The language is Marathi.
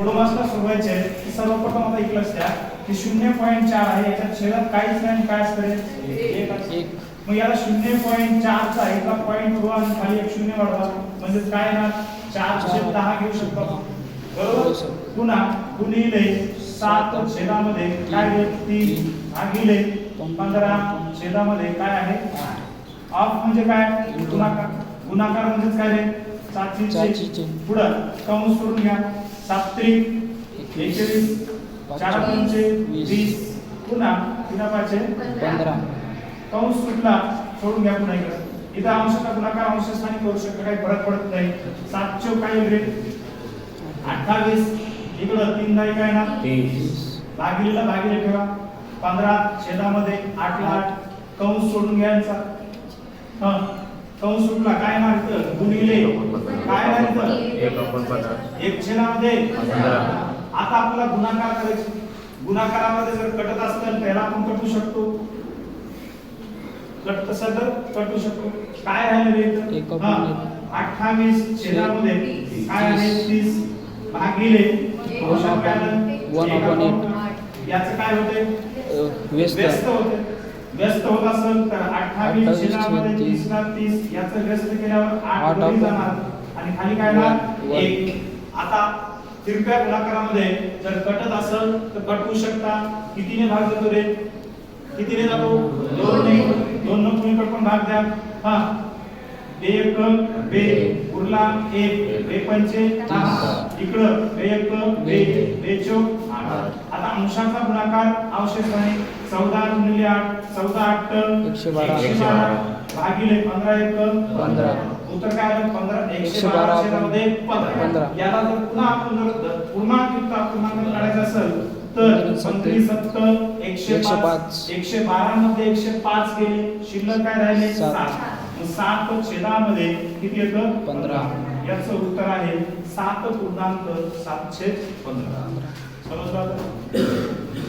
ओडोमासला सोडवायचे आहे की सर्वप्रथम आता एक लक्ष द्या की शून्य पॉईंट चार आहे. याच्यात छेदात काहीच नाही काय. एक मग याला शून्य पॉईंट चारचा एका पॉईंट आणि खाली एक शून्य वाढवा. म्हणजे काय ना चार छेद दहा घेऊ शकतो. हो, बरोबर? सर. पुन्हा गुणिले सात छेदामध्ये काय? तीन भागिले पंधरा छेदामध्ये काय आहे? ऑफ म्हणजे काय? गुणाकार. गुणाकार म्हणजेच काय रे? सातशे. पुढं कंस सोडून घ्या. सात्विक एकवीस चार पंचे वीस पुन्हा तीन पाचशे पंधरा. कंस सुटला सोडून घ्या पुन्हा इकडे. इथं अंशाचा गुणाकार अंशस्थानी करू शकतो? काही फरक पडत नाही. सात चौक काय होईल अठ्ठावीस. इकडं तीन दाई काय ना? भागिलेला भागिले ठेवा. पंधरा छेदामध्ये आठला आठ. कंस सोडून घ्यायचा हा. कंस सुटला काय इथं गुणिले. एक छेदामध्ये. आता आपल्याला गुणाकार करायचे. गुणाकारामध्ये जर कटत असेल तर याला आपण कटू शकतो. कट तसं तर कटू शकतो. काय राहिले हा, अठ्ठावीस छेदामध्ये. काय आहे? तीस. भागिले. याचं काय होते व्यस्त. व्यस्त होते व्यस्त होत असेल तर अठ्ठावीस छेदामध्ये छेद तीस ला तीस. याचं व्यस्त केल्यावर आठ जाणार. आणि खाली काय one. एक. आता तिरप्या गुणाकारामध्ये जर कटत असेल तर कटवू शकता. कितीने भाग जातो रे? कितीने जातो? दोन दोन न कुणीकडे पण भाग द्या. हा. बे एक बे. उरला एक. बे पंचे. इकडं. बे एक बे. बे. चौक. आठ आता अंशाचा गुणाकार अवशेषाने चौदा गुणिले आठ. चौदा आठ एकशे बारा. भागिले पंधरा एक पंधरा. उत्तर काय आलं पंधरा एकशे बारा छेदामध्ये पंधरा. याला जर पुन्हा आपण जर पूर्णांक पूर्णांक काढायचा असेल तर पंधरा सत्तर. एकशे पाच. एकशे बारा मध्ये एकशे पाच गेले शिल्लक काय राहिले सात. सात छेदामध्ये किती येतं पंधरा. याचं उत्तर आहे सात पूर्णांक सातशे पंधरा समजलं?